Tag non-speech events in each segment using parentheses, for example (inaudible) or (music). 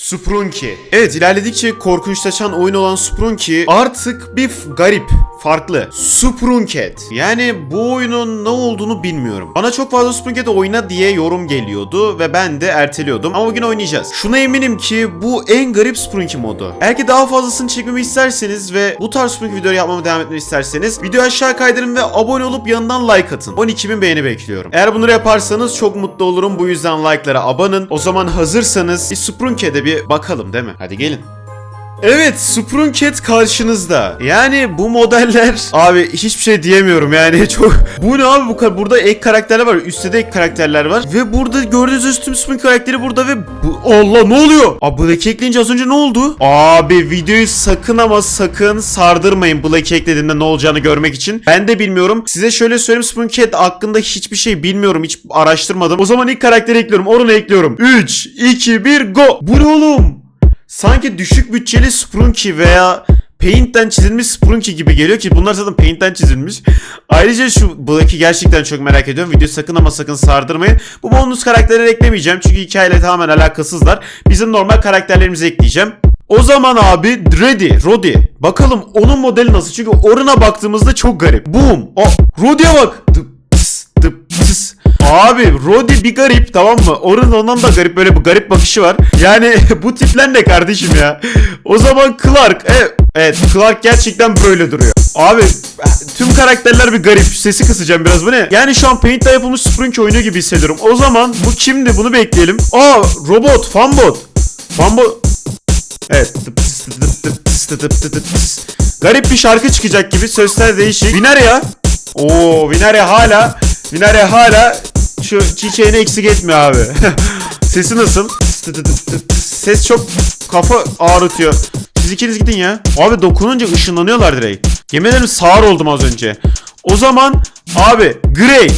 Sprunky. Evet ilerledikçe korkunçlaşan oyun olan Sprunky artık bir garip, farklı. Sprunket. Yani bu oyunun ne olduğunu bilmiyorum. Bana çok fazla Sprunket oyna diye yorum geliyordu ve ben de erteliyordum. Ama bugün oynayacağız. Şuna eminim ki bu en garip Sprunky modu. Eğer ki daha fazlasını çekmemi isterseniz ve bu tarz Sprunky videoları yapmama devam etmemi isterseniz video aşağı kaydırın ve abone olup yanından like atın. 12.000 beğeni bekliyorum. Eğer bunları yaparsanız çok mutlu olurum. Bu yüzden like'lara abanın. O zaman hazırsanız bir Sprunke'de bir bakalım değil mi? Hadi gelin. Evet Sprunket karşınızda. Yani bu modeller (laughs) abi hiçbir şey diyemiyorum yani (laughs) çok bu ne abi bu kadar burada ek karakterler var üstte de ek karakterler var ve burada gördüğünüz tüm Sprung karakteri burada ve bu Allah ne oluyor? Abi Black ekleyince az önce ne oldu? Abi videoyu sakın ama sakın sardırmayın Black eklediğimde ne olacağını görmek için. Ben de bilmiyorum. Size şöyle söyleyeyim Sprunket hakkında hiçbir şey bilmiyorum hiç araştırmadım. O zaman ilk karakteri ekliyorum Orun'u ekliyorum. 3 2 1 go. Bu ne oğlum? Sanki düşük bütçeli Sprunky veya Paint'ten çizilmiş Sprunky gibi geliyor ki bunlar zaten Paint'ten çizilmiş. Ayrıca şu Black'i gerçekten çok merak ediyorum. Videoyu sakın ama sakın sardırmayın. Bu bonus karakterleri eklemeyeceğim çünkü hikayeyle tamamen alakasızlar. Bizim normal karakterlerimizi ekleyeceğim. O zaman abi Reddy, Rodi. Bakalım onun modeli nasıl? Çünkü Orun'a baktığımızda çok garip. Boom. O Rodi'ye bak. Tıp, tıs, tıp, tıs. Abi Rodi bir garip tamam mı? Orun ondan da garip böyle bir garip bakışı var. Yani (laughs) bu tipler ne kardeşim ya? O zaman Clark. Evet, evet Clark gerçekten böyle duruyor. Abi tüm karakterler bir garip. Sesi kısacağım biraz bu ne? Yani şu an Paint'te yapılmış Sprunk oyunu gibi hissediyorum. O zaman bu kimdi? Bunu bekleyelim. Aa robot, fanbot. Fanbot. Evet. Garip bir şarkı çıkacak gibi. Sözler değişik. Vinarya. Oo Vinarya hala Vinarya hala şu çiçeğini eksik etmiyor abi. (laughs) Sesi nasıl? Ses çok kafa ağrıtıyor. Siz ikiniz gidin ya. Abi dokununca ışınlanıyorlar direkt. Yemin ederim sağır oldum az önce. O zaman abi Grey.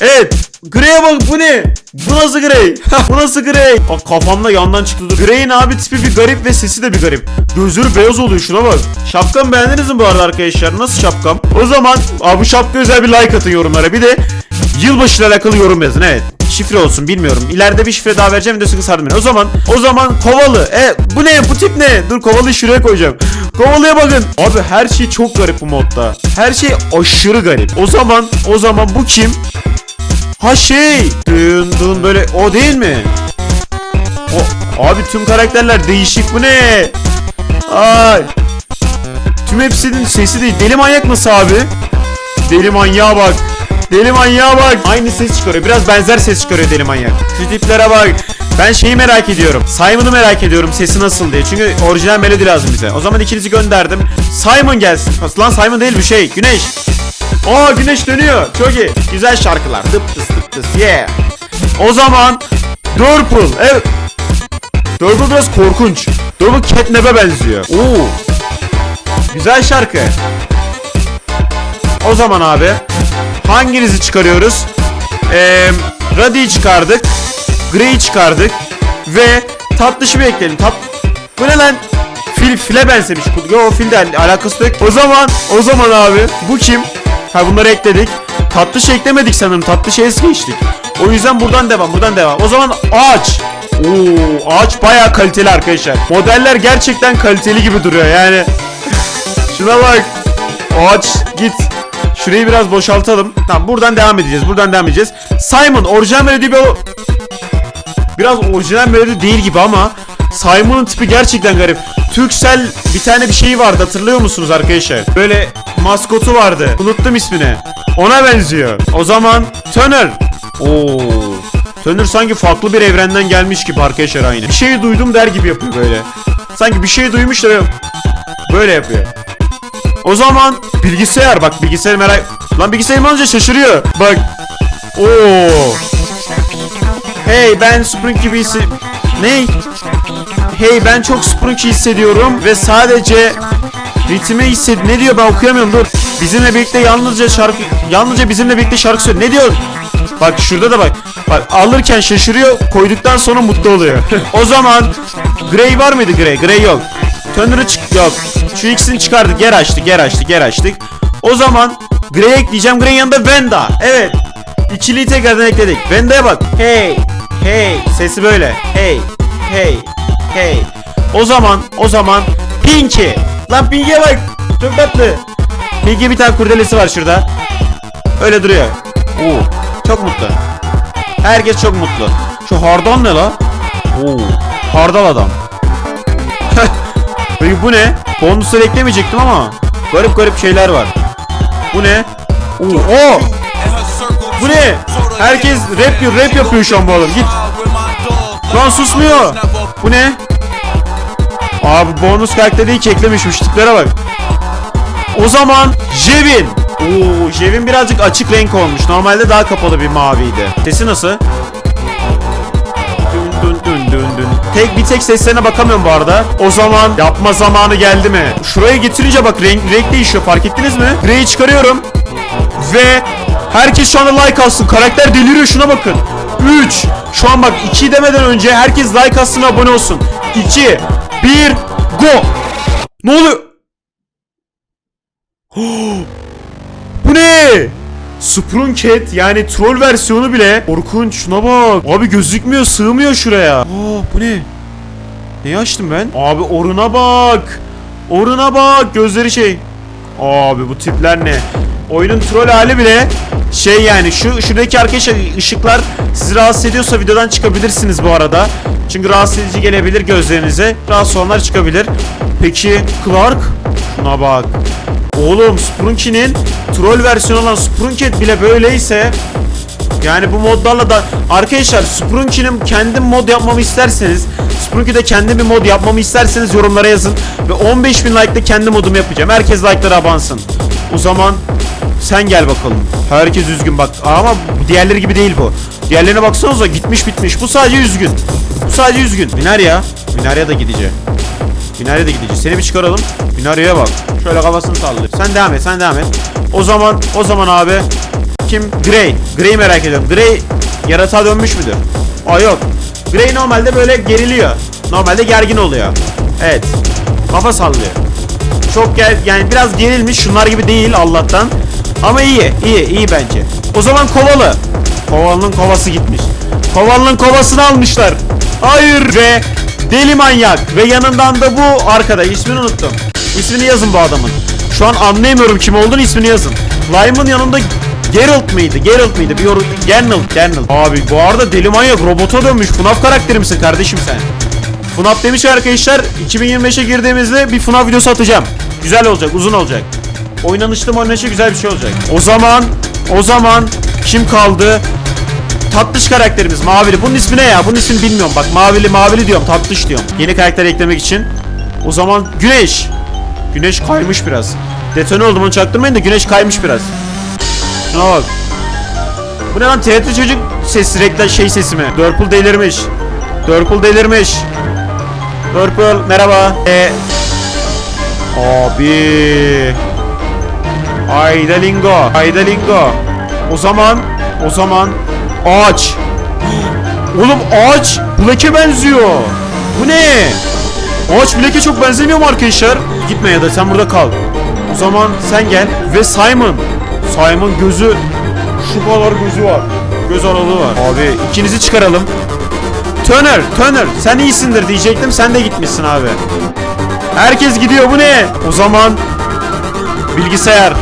Evet. Grey'e bak bu ne? Bu nasıl Grey? bu nasıl Grey? Bak kafamda yandan çıktı dur. Grey'in abi tipi bir garip ve sesi de bir garip. Gözleri beyaz oluyor şuna bak. Şapkamı beğendiniz mi bu arada arkadaşlar? Nasıl şapkam? O zaman abi bu şapka özel bir like atın yorumlara. Bir de yılbaşı ile alakalı yorum yazın evet. Şifre olsun bilmiyorum. İleride bir şifre daha vereceğim videosu sardım beni. O zaman o zaman kovalı. E bu ne? Bu tip ne? Dur kovalıyı şuraya koyacağım. Kovalıya bakın. Abi her şey çok garip bu modda. Her şey aşırı garip. O zaman o zaman bu kim? Ha şey. Dün dün böyle o değil mi? O abi tüm karakterler değişik bu ne? Ay. Tüm hepsinin sesi değil. Deli manyak nasıl abi? Deli manyağa bak. Deli manyağa bak. Aynı ses çıkarıyor. Biraz benzer ses çıkarıyor deli manyak. Şu tiplere bak. Ben şeyi merak ediyorum. Simon'u merak ediyorum sesi nasıl diye. Çünkü orijinal melodi lazım bize. O zaman ikinizi gönderdim. Simon gelsin. Lan Simon değil bu şey. Güneş. Aa güneş dönüyor. Çok iyi. Güzel şarkılar. Tıp tıs tıp tıs. Yeah. O zaman Purple. Evet. Purple biraz korkunç. Purple Catnap'e benziyor. Oo. Güzel şarkı. O zaman abi hanginizi çıkarıyoruz? Ee, Ruddy'yi çıkardık. Grey'i çıkardık. Ve tatlışımı ekleyelim. Tat... Bu ne lan? Fil, file benzemiş. Yo filde alakası yok. O zaman o zaman abi bu kim? Ha bunları ekledik. Tatlış eklemedik sanırım. Tatlış es geçtik. O yüzden buradan devam. Buradan devam. O zaman ağaç. Oo, ağaç bayağı kaliteli arkadaşlar. Modeller gerçekten kaliteli gibi duruyor yani. Şuna bak. Ağaç git. Şurayı biraz boşaltalım. Tamam buradan devam edeceğiz. Buradan devam edeceğiz. Simon orijinal melodi bir biraz orijinal melodi değil gibi ama Simon'un tipi gerçekten garip. Türksel bir tane bir şeyi vardı hatırlıyor musunuz arkadaşlar? Böyle maskotu vardı. Unuttum ismini. Ona benziyor. O zaman Turner. Oo. Turner sanki farklı bir evrenden gelmiş gibi arkadaşlar aynı. Bir şey duydum der gibi yapıyor böyle. Sanki bir şey duymuş da böyle yapıyor. O zaman bilgisayar bak bilgisayar merak... Lan bilgisayarım olunca şaşırıyor. Bak. Oo. Hey ben Spring gibi hissi... Ne? Hey ben çok Spring hissediyorum ve sadece ritmi hissed... Ne diyor ben okuyamıyorum dur. Bizimle birlikte yalnızca şarkı... Yalnızca bizimle birlikte şarkı söyle. Ne diyor? Bak şurada da bak. Bak alırken şaşırıyor, koyduktan sonra mutlu oluyor. (laughs) o zaman Grey var mıydı Grey? Grey yok. Turner'ı çık yok. Şu ikisini çıkardık. Yer açtık, yer açtık, yer açtık. O zaman Grey ekleyeceğim. Grey'in yanında Venda. Evet. İkiliyi tekrardan ekledik. Venda'ya bak. Hey. Hey. Sesi böyle. Hey. Hey. Hey. O zaman, o zaman Pinky. Lan Pinky'e bak. Çok tatlı. Pinky bir tane kurdelesi var şurada. Öyle duruyor. Oo, çok mutlu. Herkes çok mutlu. Şu hardal ne la? Oo, hardal adam. (laughs) Peki bu ne? Bonusları eklemeyecektim ama garip garip şeyler var. Bu ne? Oo, oo! Bu ne? Herkes rap, rap yapıyor şu an bu adam. Git. Lan susmuyor. Bu ne? Abi bonus karakteri ki eklemişmiş tiplere bak. O zaman Jevin. Oo, Jevin birazcık açık renk olmuş. Normalde daha kapalı bir maviydi. Sesi nasıl? Dün dün dün dün dün. Tek bir tek seslerine bakamıyorum bu arada. O zaman yapma zamanı geldi mi? Şuraya getirince bak renk, renk değişiyor fark ettiniz mi? Grey'i çıkarıyorum. Ve herkes şu anda like alsın. Karakter deliriyor şuna bakın. 3. Şu an bak 2 demeden önce herkes like alsın ve abone olsun. 2 1 Go. Ne oluyor? (gasps) Bu ne? Sprunket yani troll versiyonu bile korkunç şuna bak. Abi gözükmüyor sığmıyor şuraya. Aa (gasps) bu ne? Neyi açtım ben? Abi oruna bak. Oruna bak gözleri şey. Abi bu tipler ne? Oyunun troll hali bile şey yani şu şuradaki arkadaşlar ışıklar sizi rahatsız ediyorsa videodan çıkabilirsiniz bu arada. Çünkü rahatsız edici gelebilir gözlerinize. Rahatsız olanlar çıkabilir. Peki Clark? Şuna bak. Oğlum Sprunky'nin troll versiyonu olan Sprunket bile böyleyse yani bu modlarla da arkadaşlar Sprunky'nin kendi mod yapmamı isterseniz Sprunky'de kendi bir mod yapmamı isterseniz yorumlara yazın ve 15.000 like'da kendi modumu yapacağım. Herkes like'lara abansın. O zaman sen gel bakalım. Herkes üzgün bak ama diğerleri gibi değil bu. Diğerlerine baksanıza gitmiş bitmiş. Bu sadece üzgün. Bu sadece üzgün. Minarya. Minarya da gidecek. Minarya da gidecek. Seni bir çıkaralım. Minarya'ya bak. Şöyle kafasını sallıyor. Sen devam et, sen devam et. O zaman, o zaman abi kim? Grey. Grey merak ediyorum. Grey yaratığa dönmüş müdür? Aa yok. Grey normalde böyle geriliyor. Normalde gergin oluyor. Evet. Kafa sallıyor. Çok gel yani biraz gerilmiş. Şunlar gibi değil Allah'tan. Ama iyi, iyi, iyi bence. O zaman kovalı. Kovalının kovası gitmiş. Kovalının kovasını almışlar. Hayır ve deli manyak ve yanından da bu arkadaş ismini unuttum. İsmini yazın bu adamın. Şu an anlayamıyorum kim olduğunu ismini yazın. Lime'ın yanında Geralt mıydı? Geralt mıydı? Bir yorum... Geralt, Geralt. Abi bu arada deli manyak robota dönmüş. FNAF karakteri misin kardeşim sen? FNAF demiş arkadaşlar 2025'e girdiğimizde bir FNAF videosu atacağım. Güzel olacak, uzun olacak. Oynanışlı oynanışı güzel bir şey olacak. O zaman, o zaman kim kaldı? Tatlış karakterimiz Mavili. Bunun ismi ne ya? Bunun ismini bilmiyorum. Bak Mavili Mavili diyorum. Tatlış diyorum. Yeni karakter eklemek için. O zaman Güneş. Güneş kaymış biraz. Detone oldum onu çaktırmayın da Güneş kaymış biraz. Şuna bak. Bu ne lan TRT çocuk sesi reklam şey sesi mi? Dörpul delirmiş. Dörpul delirmiş. Dörpul merhaba. Ee, abi. Ayda lingo. Ayda lingo. O zaman o zaman ağaç. Oğlum ağaç Black'e benziyor. Bu ne? Ağaç Black'e çok benzemiyor mu arkadaşlar? Gitme ya da sen burada kal. O zaman sen gel ve Simon. Simon gözü şu kadar gözü var. Göz aralığı var. Abi ikinizi çıkaralım. Turner, Turner sen iyisindir diyecektim. Sen de gitmişsin abi. Herkes gidiyor bu ne? O zaman bilgisayar.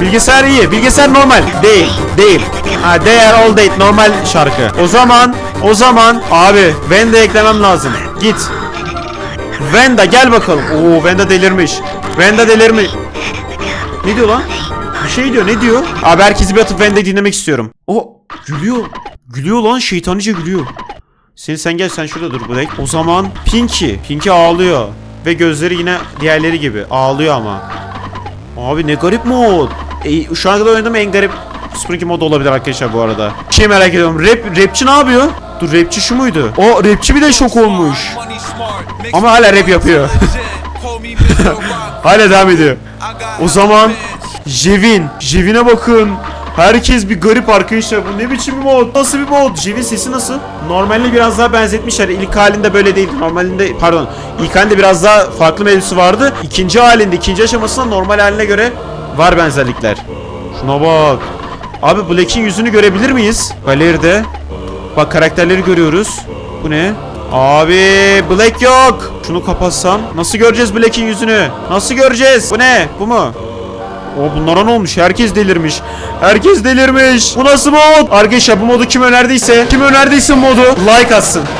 Bilgisayar iyi. Bilgisayar normal. Değil. Değil. Ha değer all date normal şarkı. O zaman o zaman abi Venda eklemem lazım. Git. Venda gel bakalım. Oo Venda delirmiş. Venda delirmiş. Ne diyor lan? Bir şey diyor. Ne diyor? Abi herkesi bir atıp Venda'yı dinlemek istiyorum. O gülüyor. Gülüyor lan şeytanice gülüyor. Sen sen gel sen şurada dur Black. O zaman Pinky. Pinky ağlıyor. Ve gözleri yine diğerleri gibi. Ağlıyor ama. Abi ne garip mod. E, şu ana kadar oynadığım en garip Sprinky mod olabilir arkadaşlar bu arada. Şey merak ediyorum. Rap, rapçi ne yapıyor? Dur rapçi şu muydu? O rapçi bir de şok olmuş. Ama hala rap yapıyor. (laughs) hala devam ediyor. O zaman Jevin. Jevin'e bakın. Herkes bir garip arkadaşlar. Bu ne biçim bir mod? Nasıl bir mod? Jevin sesi nasıl? Normalde biraz daha benzetmişler. İlk halinde böyle değildi. Normalinde pardon. İlk halinde biraz daha farklı mevzusu vardı. İkinci halinde, ikinci aşamasında normal haline göre var benzerlikler. Şuna bak. Abi Black'in yüzünü görebilir miyiz? Galeride. Bak karakterleri görüyoruz. Bu ne? Abi Black yok. Şunu kapatsam. Nasıl göreceğiz Black'in yüzünü? Nasıl göreceğiz? Bu ne? Bu mu? O bunlara ne olmuş? Herkes delirmiş. Herkes delirmiş. Bu nasıl mod? Arkadaşlar bu modu kim önerdiyse, kim önerdiyse modu like atsın.